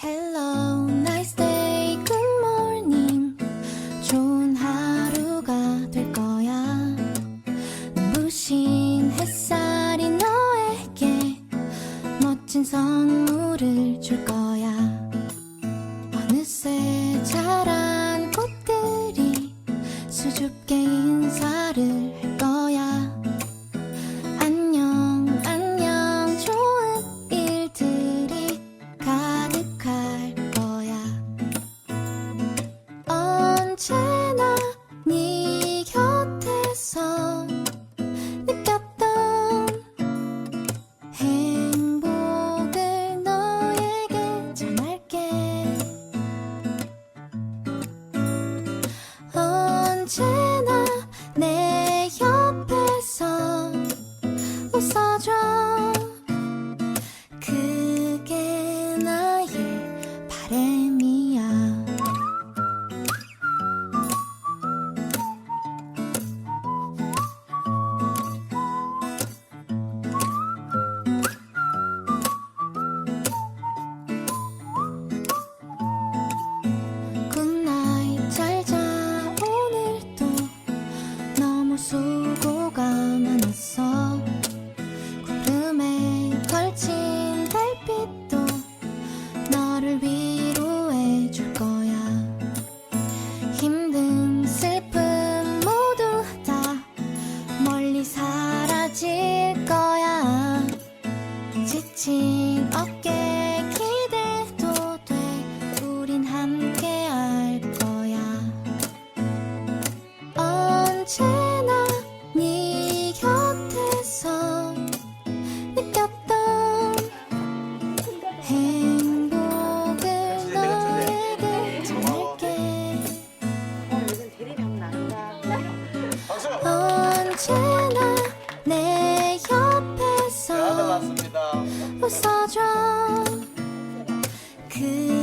Hello, nice day, good morning. 좋은 하루가 될 거야. 눈부신 햇살이 너에게 멋진 선물을 줄 这 날 위로해 줄 거야. 힘든 슬픔 모두 다 멀리 사라질 거야. 지친 어깨 기대도 돼. 우린 함께 할 거야. 언제 나왔습니다. 웃어줘. 그